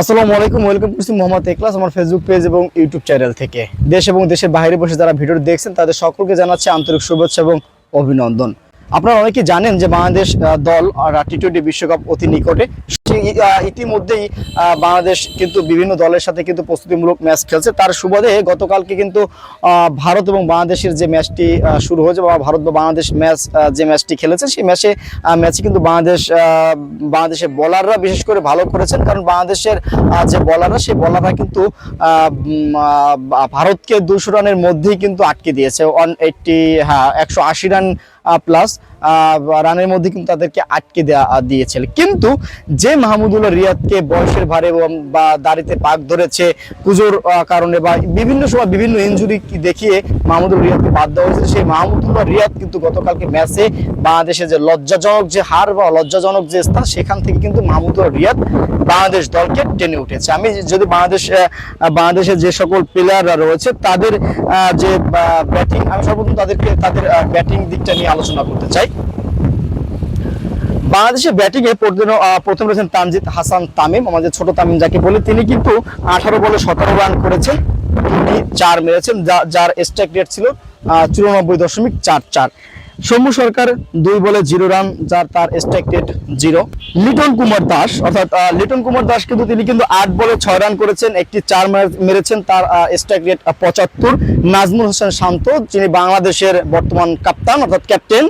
আসসালামু আলাইকুম, ওয়েলকাম করছি মোহাম্মদ একলাস আমার ফেসবুক পেজ এবং ইউটিউব চ্যানেল থেকে। দেশ এবং দেশের বাইরে বসে যারা ভিডিও দেখছেন, তাদের সকলকে জানাচ্ছে আন্তরিক শুভেচ্ছা এবং অভিনন্দন। আপনারা অনেকে জানেন যে বাংলাদেশ দল টি টোয়েন্টি বিশ্বকাপ অতি নিকটে ইতিমধ্যেই বাংলাদেশ কিন্তু বিভিন্ন দলের সাথে কিন্তু প্রস্তুতিমূলক ম্যাচ খেলছে। তার সুবাদে গতকালকে কিন্তু ভারত এবং বাংলাদেশের যে ম্যাচটি শুরু হয়েছে বা ভারত বা বাংলাদেশ ম্যাচ যে ম্যাচটি খেলেছে, সেই ম্যাচে ম্যাচে কিন্তু বাংলাদেশ বাংলাদেশের বলাররা বিশেষ করে ভালো করেছেন। কারণ বাংলাদেশের যে বলাররা সেই বলাররা কিন্তু ভারতকে দুশো রানের মধ্যেই কিন্তু আটকে দিয়েছে। ওয়ান এইটটি হ্যাঁ একশো আশি রান প্লাস রানের মধ্যে কিন্তু তাদেরকে আটকে দেওয়া দিয়েছিল। কিন্তু যে মাহমুদুল্লাহ রিয়াদকে বয়সের ভারে বা দাড়িতে পাক ধরেছে পুজোর কারণে বা বিভিন্ন সময় বিভিন্ন ইঞ্জুরি দেখিয়ে মাহমুদুল রিয়াদকে বাদ দেওয়া হয়েছে, সেই মাহমুদুল্লাহ রিয়াদ কিন্তু গতকালকে ম্যাচে বাংলাদেশের যে লজ্জাজনক যে হার বা লজ্জাজনক যে স্থান, সেখান থেকে কিন্তু মাহমুদুল্লাহ রিয়াদ বাংলাদেশ দলকে টেনে উঠেছে। আমি যদি বাংলাদেশ বাংলাদেশের যে সকল প্লেয়াররা রয়েছে, তাদের যে ব্যাটিং আমি সর্বপ্রথম তাদেরকে, তাদের ব্যাটিং দিকটা নিয়ে আলোচনা করতে চাই। বাংলাদেশের ব্যাটিং এ প্রথম রয়েছেন তানজিদ হাসান তামিম, আমাদের ছোট তামিম যাকে বলে। তিনি কিন্তু আঠারো বলে সতেরো রান করেছেন। তিনি চার মেরেছেন যার স্ট্রাইক রেট ছিল চুরানব্বই দশমিক চার চার। সৌম্য সরকার দুই বলে জিরো রান, যার তার স্ট্রাইক জিরো। লিটন কুমার দাস, অর্থাৎ লিটন কুমার দাস কিন্তু তিনি কিন্তু আট বলে ছয় রান করেছেন, একটি চার মেরেছেন তার স্ট্রাইক পঁচাত্তর। নাজমুল হোসেন শান্ত, যিনি বাংলাদেশের বর্তমান কাপ্তান, অর্থাৎ ক্যাপ্টেন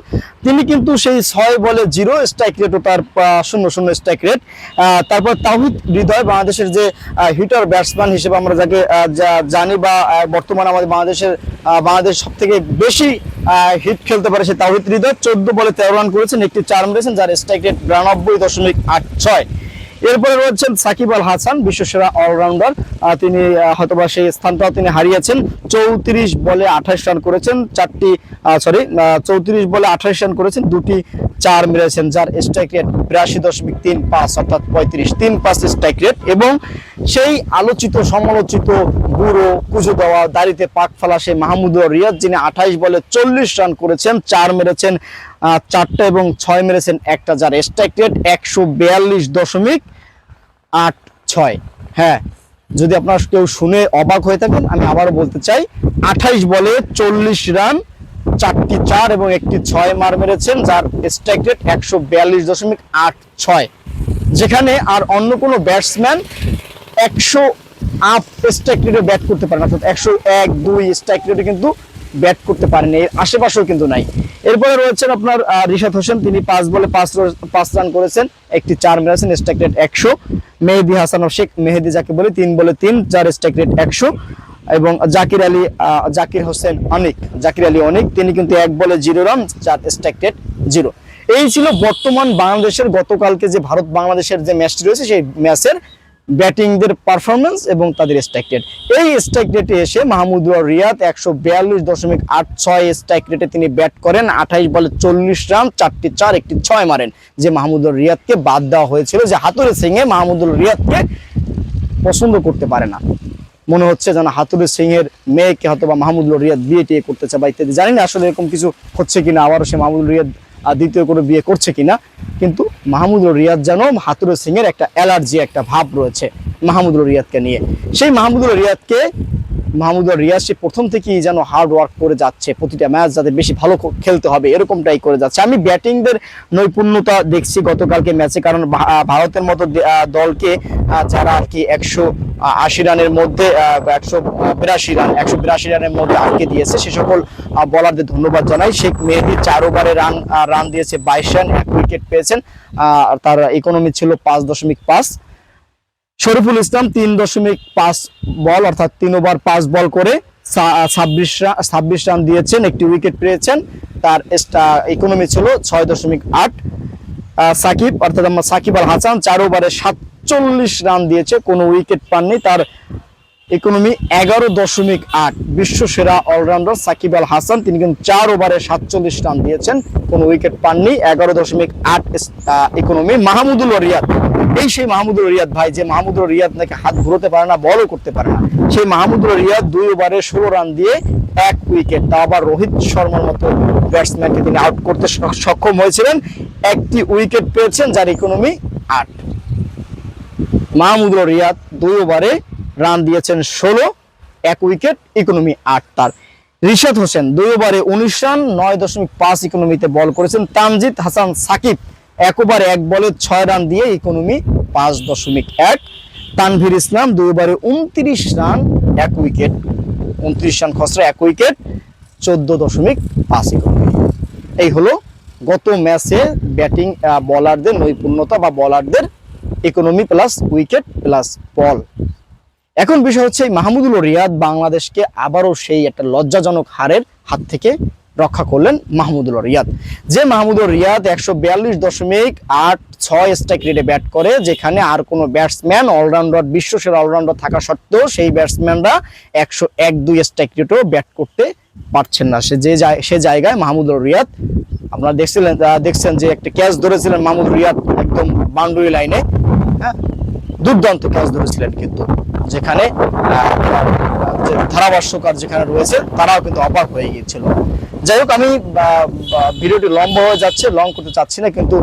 তিনি কিন্তু সেই ছয় বলে জিরো স্ট্রাইক রেট ও তার শূন্য শূন্য স্ট্রাইক রেট তারপর তাহিদ হৃদয়, বাংলাদেশের যে হিটার ব্যাটসম্যান হিসেবে আমরা যাকে জানি বা বর্তমানে আমাদের বাংলাদেশের বাংলাদেশ সব থেকে বেশি হিট খেলতে পারে সে তাহিদ হৃদয়। চোদ্দ বলে তেরো রান করেছেন, একটি চার মেরেছেন যার স্ট্রাইক রেট বিরানব্বই দশমিক আট ছয়। এরপরে রয়েছেন সাকিব আল হাসান, বিশ্বসেরা অলরাউন্ডার তিনি হয়তোবা সেই স্থানটাও তিনি হারিয়েছেন। চৌত্রিশ বলে আঠাশ রান করেছেন, চারটি সরি চৌত্রিশ বলে আঠাশ রান করেছেন, দুটি চার মেরেছেন, যার স্ট্রাইক রেট বিরাশি দশমিক তিন পাঁচ, অর্থাৎ পঁয়ত্রিশ। তিন পাঁচ স্ট্রাইক রেট এবং সেই আলোচিত, সমালোচিত বুড়ো পুজো দেওয়া দাড়িতে পাক ফেলা সেই মাহমুদুর রিয়াদ যিনি আঠাইশ বলে চল্লিশ রান করেছেন, চার মেরেছেন চারটা এবং ছয় মেরেছেন একটা, যার স্ট্রাইক রেট একশো বিয়াল্লিশ দশমিক আট ছয়। হ্যাঁ যদি আপনার কেউ শুনে অবাক হয়ে থাকেন, আমি আবারও বলতে চাই, আঠাইশ বলে চল্লিশ রান, চারটি চার এবং একটি ছয় মার মেরেছেন, যার স্ট্রাইক রেট একশো বিয়াল্লিশ দশমিক আট ছয়। যেখানে আর অন্য কোনো ব্যাটসম্যান একশো আপ স্ট্রাইক রেটে ব্যাট করতে পারেন, অর্থাৎ একশো এক, দুই স্ট্রাইক রেটে কিন্তু ব্যাট করতে পারেনি, এর আশেপাশেও কিন্তু নাই। এরপরে রয়েছেন আপনার রিশাদ হোসেন, তিনি পাঁচ বলে পাঁচ পাঁচ রান করেছেন, একটি চার মেরেছেন স্ট্রাইক রেট একশো। মেহেদি হাসান শেখ মেহেদি যাকে বলে, তিন বলে তিন চার স্ট্রাইক রেট একশো। এবং জাকির আলী জাকির হোসেন অনিক, জাকির আলী অনিক, তিনি কিন্তু এক বলে জিরো রান চার স্ট্রাইক রেট জিরো। এই ছিল বর্তমান বাংলাদেশের গতকালকে যে ভারত বাংলাদেশের যে ম্যাচটি রয়েছে, সেই ম্যাচের ব্যাটিংদের পারফরমেন্স এবং তাদের স্ট্রাইক রেট এই স্ট্রাইক রেটে এসে মাহমুদুর রিয়াদ একশো বিয়াল্লিশ দশমিক আট ছয় স্ট্রাইক রেটে তিনি ব্যাট করেন। আঠাইশ বলে চল্লিশ রান, চারটি চার, একটি ছয় মারেন। যে মাহমুদুর রিয়াদকে বাদ দেওয়া হয়েছিল, যে হাতুরে সিংহে মাহমুদুল রিয়াদকে পছন্দ করতে পারে না। মনে হচ্ছে যেন হাতুরে সিং এর মেয়েকে হয়তো বা মাহমুদুল রিয়াদ বিয়ে টিয়ে করতেছে বা ইত্যাদি। জানি না আসলে এরকম কিছু হচ্ছে কিনা, আবারও সে মাহমুদুল রিয়াদ দ্বিতীয় করে বিয়ে করছে কিনা। কিন্তু মাহমুদুল রিয়াদ জানো হাতুর সিং এর একটা অ্যালার্জি একটা ভাব রয়েছে। মাহমুদুল রিয়াদকে নিয়ে। সেই মাহমুদুল রিয়াদকে, মাহমুদুল রিয়াজ সে প্রথম থেকেই যেন হার্ড ওয়ার্ক করে যাচ্ছে, প্রতিটা ম্যাচ যাতে বেশি ভালো খেলতে হবে, এরকমটাই করে যাচ্ছে। আমি ব্যাটিংদের নৈপুণ্যতা দেখছি গতকালকে ম্যাচে কারণ ভারতের মতো দলকে যারা আর কি একশো আশি রানের মধ্যে একশো বিরাশি রান, একশো বিরাশি রানের মধ্যে আটকে দিয়েছে। সে সকল বলারদের ধন্যবাদ জানাই। শেখ মেহেদি চার ওভারে রান রান দিয়েছে, বাইশ রান, এক উইকেট পেয়েছেন। তার ইকোনমি ছিল পাঁচ দশমিক পাঁচ। শরীফুল ইসলাম তিন দশমিক পাঁচ বল, অর্থাৎ তিন ওভার পাঁচ বল করে ছাব্বিশ ছাব্বিশ রান দিয়েছেন, একটি উইকেট পেয়েছেন। তার ইকোনমি ছিল ছয় দশমিক আট। সাকিব, অর্থাৎ আমার সাকিব আল হাসান, চার ওভারে সাতচল্লিশ রান দিয়েছে, কোনো উইকেট পাননি। তার ইকোনমি এগারো দশমিক আট। বিশ্ব সেরা অলরাউন্ডার সাকিব আল হাসান, তিনি কিন্তু চার ওভারে সাতচল্লিশ রান দিয়েছেন, কোনো উইকেট পাননি। এগারো দশমিক আট ইকোনমি মাহমুদুল রিয়াদ এই সেই মাহমুদুল রিয়াদ ভাই, যে মাহমুদুল রিয়াদ নাকি হাত ঘুরোতে পারে না, বলও করতে পারে না। সেই মাহমুদুল রিয়াদ দুই ওভারে ষোলো রান দিয়ে এক উইকেট। তা আবার রোহিত শর্মার মতো ব্যাটসম্যানকে তিনি আউট করতে সক্ষম হয়েছিলেন। একটি উইকেট পেয়েছেন যার ইকোনমি আট। মাহমুদুল রিয়াদ দুই ওভারে রান দিয়েছেন ষোলো, এক উইকেট ইকোনমি আট তার। রিশাদ হোসেন দুই ওভারে উনিশ রান, নয় দশমিক পাঁচ ইকোনমিতে বল করেছেন। তামজিদ হাসান সাকিব এক ওভারে এক বলে ছয় রান দিয়ে ইকোনমি পাঁচ দশমিক এক। তানভীর ইসলাম দুই ওভারে উনত্রিশ রান, এক উইকেট। উনত্রিশ রান খসড়া, এক উইকেট, চোদ্দ দশমিক পাঁচ ইকোনমি। এই হলো গত ম্যাচে ব্যাটিং বলারদের নৈপুণ্যতা বা বলারদের economy plus wicket plus ball. এখন বিষয় হচ্ছে মাহমুদুল রিয়াদ বাংলাদেশকে আবারও সেই একটা লজ্জাজনক হারের হাত থেকে রক্ষা করলেন মাহমুদুল রিয়াদ। যে মাহমুদুল রিয়াদ একশো বিয়াল্লিশ দশমিক আট ছয় স্ট্রাইক রেটে ব্যাট করে, যেখানে আর কোনো ব্যাটসম্যান অলরাউন্ডার বিশ্বসেরা অলরাউন্ডার থাকা সত্ত্বেও সেই ব্যাটসম্যানরা একশো এক দুই স্ট্রাইক রেটেও ব্যাট করতে পারছেন না। সে যে সে জায়গায় মাহমুদুল রিয়াদ, আপনারা দেখছিলেন দেখছেন যে একটা ক্যাচ ধরেছিলেন মাহমুদ রিয়াদ একদম বাউন্ডারি লাইনে। হ্যাঁ দুর্দান্ত ক্যাচ ধরেছিলেন কিন্তু, যেখানে যে ধারাভাষ্যকার যেখানে রয়েছে, তারাও কিন্তু অবাক হয়ে গিয়েছিল। যাই হোক, আমি ভিডিওটি লম্বা হয়ে যাচ্ছে লং করতে চাচ্ছি না, কিন্তু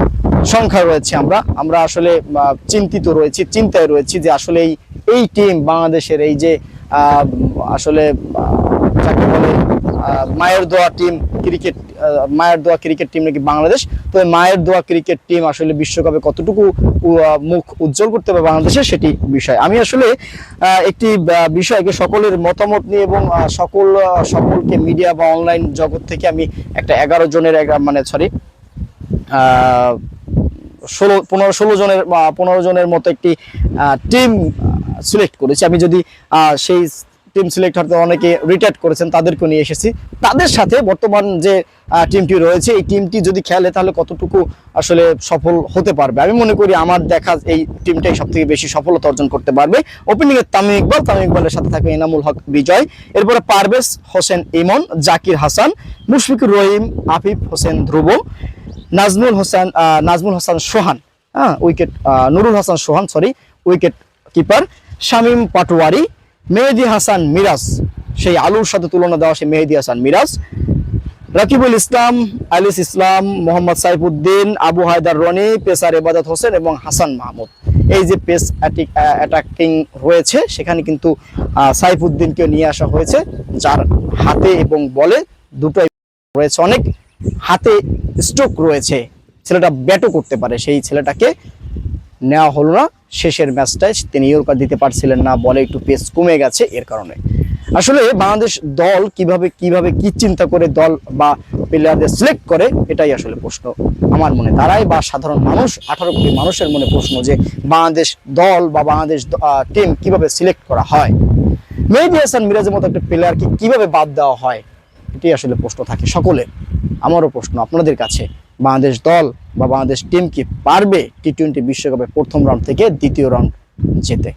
সংখ্যা রয়েছে আমরা। আমরা আসলে চিন্তিত রয়েছি, চিন্তায় রয়েছি যে আসলে এই এই টিম বাংলাদেশের এই যে আসলে যাকে বলে মায়ের দোয়া টিম ক্রিকেট মায়ের দোয়া ক্রিকেট টিম নাকি বাংলাদেশ? তো এই মায়ের দোয়া ক্রিকেট টিম আসলে বিশ্বকাপে কতটুকু মুখ উজ্জ্বল করতে পারবে বাংলাদেশের সেটি বিষয়। আমি আসলে একটি বিষয়কে সকলের মতামত নিয়ে এবং সকল সকলকে মিডিয়া বা অনলাইন জগৎ থেকে আমি একটা এগারো জনের মানে সরি ষোলো, পনেরো, ষোলো জনের পনেরো জনের মতো একটি টিম সিলেক্ট করেছি। আমি যদি সেই টিম সিলেক্ট হতে অনেকে রিটায়ার করেছেন তাদেরকে নিয়ে এসেছি। তাদের সাথে বর্তমান যে টিমটি রয়েছে, এই টিমটি যদি খেলে তাহলে কতটুকু আসলে সফল হতে পারবে? আমি মনে করি আমার দেখা এই টিমটাই সব থেকে বেশি সফলতা অর্জন করতে পারবে। ওপেনিং এর তামিম ইকবাল, তামিম ইকবালের সাথে থাকবে ইনামুল হক বিজয়। এরপরে পারভেজ হোসেন ইমন, জাকির হাসান, মুশফিকুর রহিম, আফিফ হোসেন ধ্রুব, নাজমুল হোসেন নাজমুল হাসান সোহান হ্যাঁ wicket Nurul Hasan Sohan sorry wicket keeper, Shamim Patwari Mehedi Hasan Miraz, সেই আলুর সাথে তুলনা দেওয়া সেই মেহেদি হাসান মিরাজ। রাকিবুল ইসলাম, আলিস ইসলাম, মোহাম্মদ সাইফুদ্দিন, আবু হায়দার রনি, পেসার এবাদত হোসেন এবং হাসান মাহমুদ। এই যে পেস অ্যাটাকিং রয়েছে, সেখানে কিন্তু সাইফুদ্দিনকে নিয়ে আসা হয়েছে, যার হাতে এবং বলে দুটোই রয়েছে। অনেক হাতে স্ট্রোক রয়েছে, ছেলেটা ব্যাটও করতে পারে, সেই ছেলেটাকে নেওয়া হলো না। শেষের ম্যাচটায় তিনি ইয়র্কার দিতে পারছিলেন না, বলে একটু পেস কমে গেছে এর কারণে। আসলে বাংলাদেশ দল কীভাবে কীভাবে কি চিন্তা করে দল বা প্লেয়ারদের সিলেক্ট করে, এটাই আসলে প্রশ্ন আমার মনে। দাঁড়ায় বা সাধারণ মানুষ, আঠারো কোটি মানুষের মনে প্রশ্ন যে বাংলাদেশ দল বা বাংলাদেশ টিম কীভাবে সিলেক্ট করা হয়। মেহেদি হাসান মিরাজের মতো একটা প্লেয়ারকে কীভাবে বাদ দেওয়া হয়, এটি আসলে প্রশ্ন থাকে সকলের। আমারও প্রশ্ন আপনাদের কাছে, বাংলাদেশ দল বা বাংলাদেশ টিম কি পারবে টি টোয়েন্টি বিশ্বকাপে প্রথম রাউন্ড থেকে দ্বিতীয় রাউন্ড যেতে?